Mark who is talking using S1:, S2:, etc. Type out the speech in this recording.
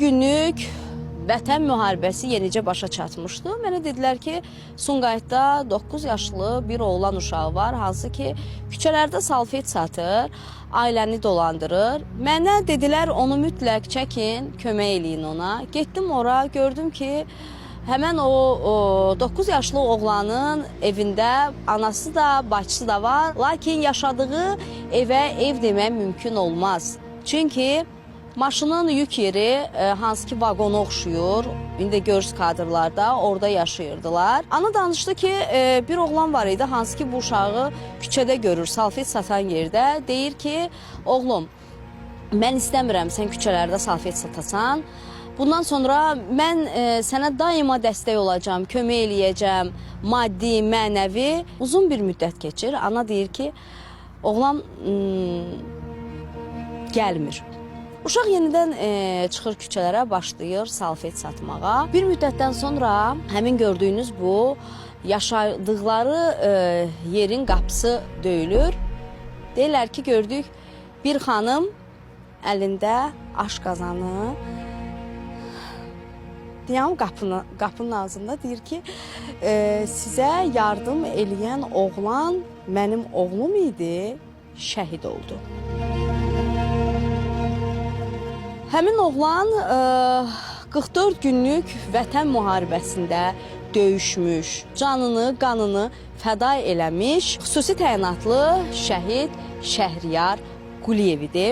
S1: günlük Vətən müharibəsi yenicə başa çatmışdı. Mənə dedilər ki, Sumqayıtda 9 yaşlı bir oğlan uşağı var, hansı ki, küçələrdə salfet satır, ailəni dolandırır. Mənə dedilər, onu mütləq çəkin, kömək eləyin ona. Getdim ora, gördüm ki, Həmən o, o 9 yaşlı oğlanın evində anası da, bacısı da var. Lakin yaşadığı evə ev demək mümkün olmaz. Çünki maşının yük yeri e, hansı ki vaqona oxşuyur. İndi görürsüz kadrlarda orada yaşayırdılar. Ana danışdı ki, e, bir oğlan var idi hansı ki bu uşağı küçədə görür, salfet satan yerdə. Deyir ki, oğlum, mən istəmirəm sən küçələrdə salfet satasan. Bundan sonra mən e, sənə daima dəstək olacağam, kömək eləyəcəm, maddi, mənəvi. Uzun bir müddət keçir. Ana deyir ki, oğlan mm, gəlmir. Uşaq yenidən e, çıxır küçələrə, başlayır salfet satmağa. Bir müddətdən sonra həmin gördüyünüz bu yaşadıkları e, yerin qapısı döyülür. Deyirlər ki, gördük bir xanım əlində aş qazanı Deyəm qapını, qapının ağzında deyir ki, e, sizə yardım eləyən oğlan mənim oğlum idi, şəhid oldu. Həmin oğlan e, 44 günlük vətən müharibəsində döyüşmüş, canını, qanını fəda eləmiş xüsusi təyinatlı şəhid Şəhriyar Quliyev idi.